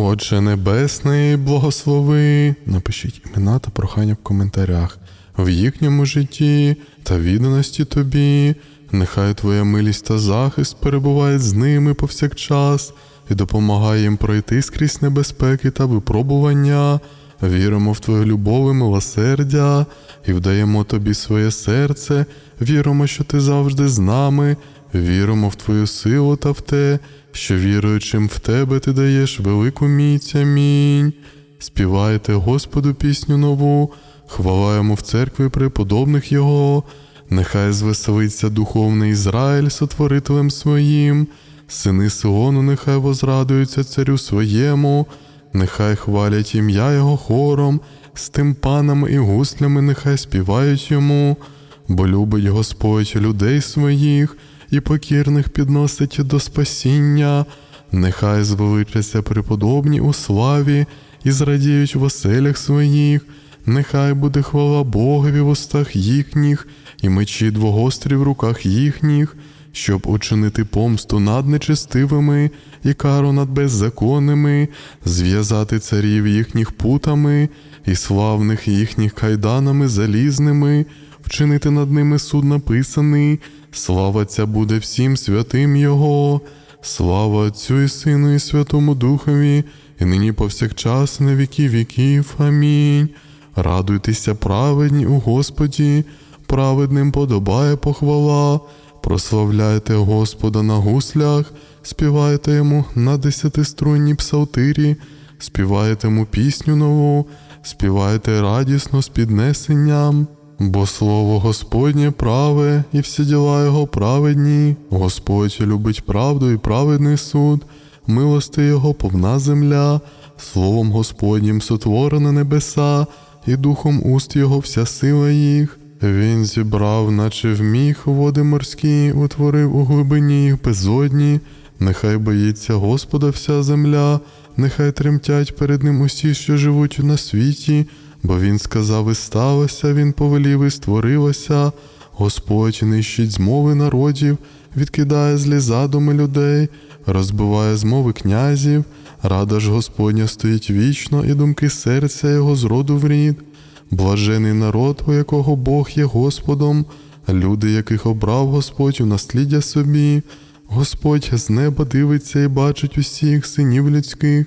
Отче Небесний, благослови. Напишіть імена та прохання в коментарях. В їхньому житті та відданості тобі. Нехай Твоя милість та захист перебувають з ними повсякчас і допомагає їм пройти скрізь небезпеки та випробування. Віримо в Твою любов і милосердя і вдаємо Тобі своє серце, віримо, що Ти завжди з нами, віримо в Твою силу та в те, що віруючим в Тебе Ти даєш велику міць. Амінь. Співайте Господу пісню нову, хвала в церкві преподобних Його. Нехай звеселиться духовний Ізраїль сотворителем своїм, сини Сиону, нехай возрадуються царю своєму, нехай хвалять ім'я Його хором, з тим панами і гуслями нехай співають йому, бо любить Господь людей своїх і покірних підносить до спасіння, нехай звеличаться преподобні у славі і зрадіють в оселях своїх. Нехай буде хвала Богові в устах їхніх, і мечі двогострі в руках їхніх, щоб учинити помсту над нечестивими і кару над беззаконними, зв'язати царів їхніх путами, і славних їхніх кайданами залізними, вчинити над ними суд написаний, слава ця буде всім святим Його, слава Отцю і Сину, і Святому Духові, і нині повсякчас на віки віків. Амінь. Радуйтеся, праведні у Господі, праведним подобає похвала. Прославляйте Господа на гуслях, співайте йому на десятиструнній псалтирі, співайте йому пісню нову, співайте радісно з піднесенням. Бо слово Господнє праве, і всі діла його праведні. Господь любить правду і праведний суд, милости його повна земля, словом Господнім сотворена небеса, і духом уст його вся сила їх. Він зібрав, наче вміг, води морські, утворив у глибині їх безодні. Нехай боїться Господа вся земля, нехай тремтять перед ним усі, що живуть на світі, бо він сказав і сталося, він повелів і створилося. Господь нищить змови народів, відкидає злі задуми людей, розбиває змови князів, рада ж Господня стоїть вічно, і думки серця його з роду в рід. Блажений народ, у якого Бог є Господом, люди, яких обрав Господь у насліддя собі. Господь з неба дивиться і бачить усіх синів людських,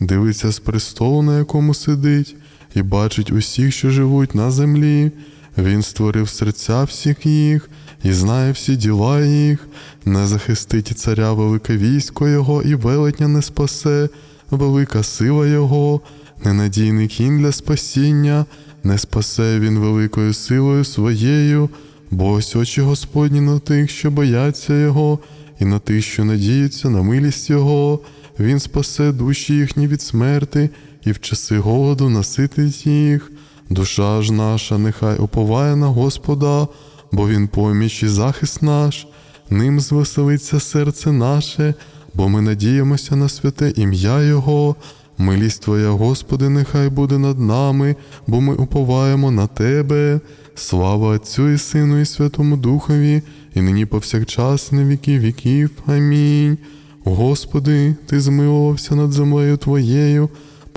дивиться з престолу, на якому сидить, і бачить усіх, що живуть на землі. Він створив серця всіх їх і знає всі діла їх, не захистить царя велике військо Його, і велетня не спасе, велика сила Його, ненадійний кінь для спасіння, не спасе він великою силою своєю, бо ось очі Господні на тих, що бояться Його, і на тих, що надіються на милість Його, Він спасе душі їхні від смерти, і в часи голоду наситить їх. Душа ж наша, нехай уповає на Господа, бо Він поміч і захист наш, ним звеселиться серце наше, бо ми надіємося на святе ім'я Його. Милість Твоя, Господи, нехай буде над нами, бо ми уповаємо на Тебе. Слава Отцю і Сину, і Святому Духові, і нині повсякчас, на віки віків. Амінь. Господи, Ти змилувався над землею Твоєю,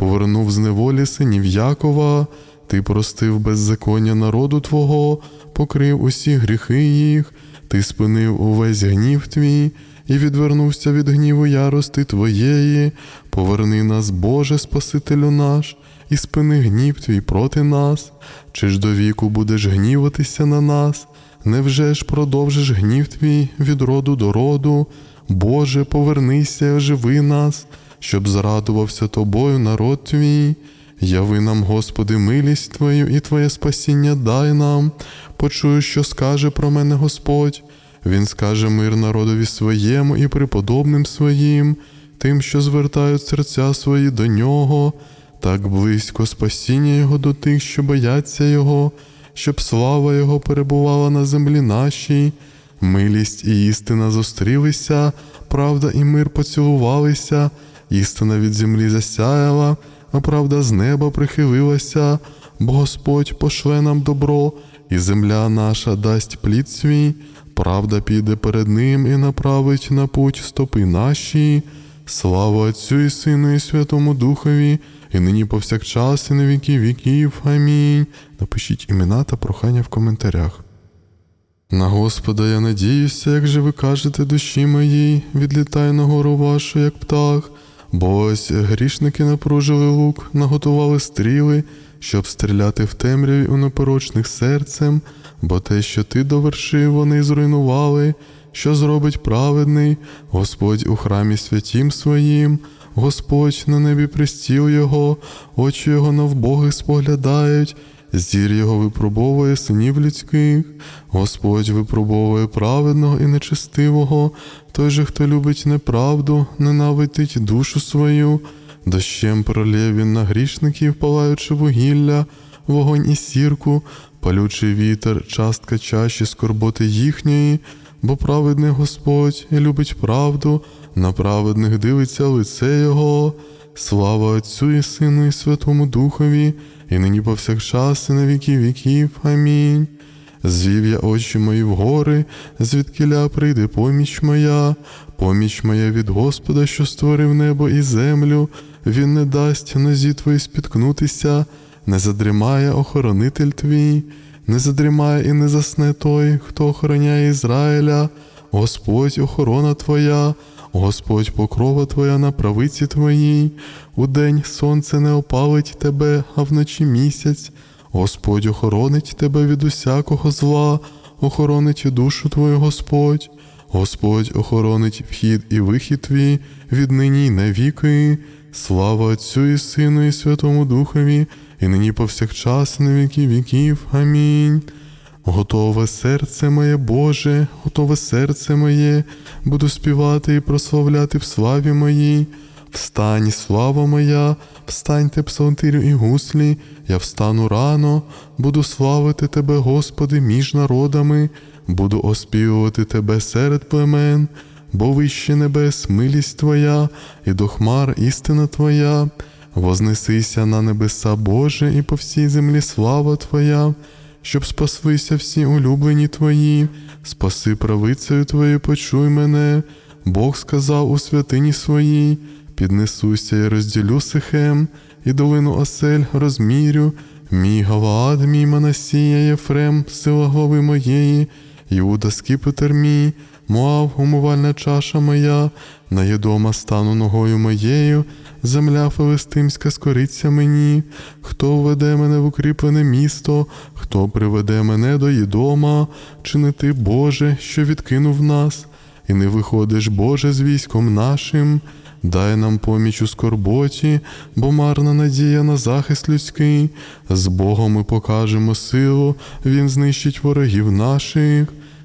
повернув з неволі синів Якова, Ти простив беззаконня народу Твого, покрив усі гріхи їх, Ти спинив увесь гнів Твій і відвернувся від гніву ярости Твоєї, поверни нас, Боже, Спасителю наш, і спини гнів Твій проти нас, чи ж до віку будеш гніватися на нас? Невже ж продовжиш гнів Твій від роду до роду? Боже, повернися, і оживи нас, щоб зрадувався тобою народ твій. Яви нам, Господи, милість Твою і Твоє спасіння дай нам. Почую, що скаже про мене Господь. Він скаже мир народові своєму і преподобним своїм, тим, що звертають серця свої до нього, так близько спасіння Його до тих, що бояться Його, щоб слава Його перебувала на землі нашій. Милість і істина зустрілися, правда і мир поцілувалися, істина від землі засяяла, а правда з неба прихилилася, бо Господь пошле нам добро, і земля наша дасть плід свій, правда піде перед ним і направить на путь стопи наші. Слава Отцю і Сину, і Святому Духові, і нині повсякчас, і на віки віків. Амінь. Напишіть імена та прохання в коментарях. На Господа я надіюся, як же ви кажете душі моїй, відлітаю на гору вашу, як птах. Бо ось грішники напружили лук, наготували стріли, щоб стріляти в темряві у непорочних серцем, бо те, що ти довершив, вони зруйнували, що зробить праведний, Господь у храмі святім своїм, Господь на небі пристіл його, очі його на вбогих споглядають. Зір його випробовує синів людських, Господь випробовує праведного і нечестивого, той же, хто любить неправду, ненавидить душу свою, дощем пролє він на грішників, палаючи вугілля, вогонь і сірку, палючий вітер, частка чаші скорботи їхньої, бо праведний Господь любить правду, на праведних дивиться лице Його. Слава Отцю і Сину, і Святому Духові, і нині повсякчас, і на віки віків. Амінь. Звів я очі мої в гори, звідкиля прийде поміч моя, поміч моя від Господа, що створив небо і землю, Він не дасть нозі твої спіткнутися, не задрімає охоронитель твій, не задрімає і не засне той, хто охороняє Ізраїля, Господь охорона твоя, Господь покрова твоя на правиці твоїй, удень сонце не опалить тебе, а вночі місяць. Господь охоронить тебе від усякого зла, охоронить душу твою Господь. Господь охоронить вхід і вихід твій від нині й навіки. Слава Отцю і Сину, і Святому Духові, і нині повсякчас, на віки віків. Амінь. Готове серце моє Боже, готове серце моє, буду співати і прославляти в славі моїй. Встань, слава моя, встаньте псалтирю і гуслі, я встану рано, буду славити Тебе, Господи, між народами, буду оспівувати Тебе серед племен, бо вище небес милість Твоя, і до хмар істина Твоя. Вознесися на небеса Боже, і по всій землі слава Твоя, щоб спаслися всі улюблені Твої, спаси правицею Твою, почуй мене. Бог сказав у святині своїй, піднесуся і розділю сихем, і долину осель розмірю, мій Галаад, мій Манасія, Єфрем, сила глави моєї, Іуда скіпетр мій, Моав, умивальна чаша моя, на єдома стану ногою моєю, земля филистимська скориться мені, хто введе мене в укріплене місто, хто приведе мене до Єдома, чи не ти, Боже, що відкинув нас, і не виходиш, Боже, з військом нашим. Дай нам поміч у скорботі, бо марна надія на захист людський. З Богом ми покажемо силу, Він знищить ворогів наших.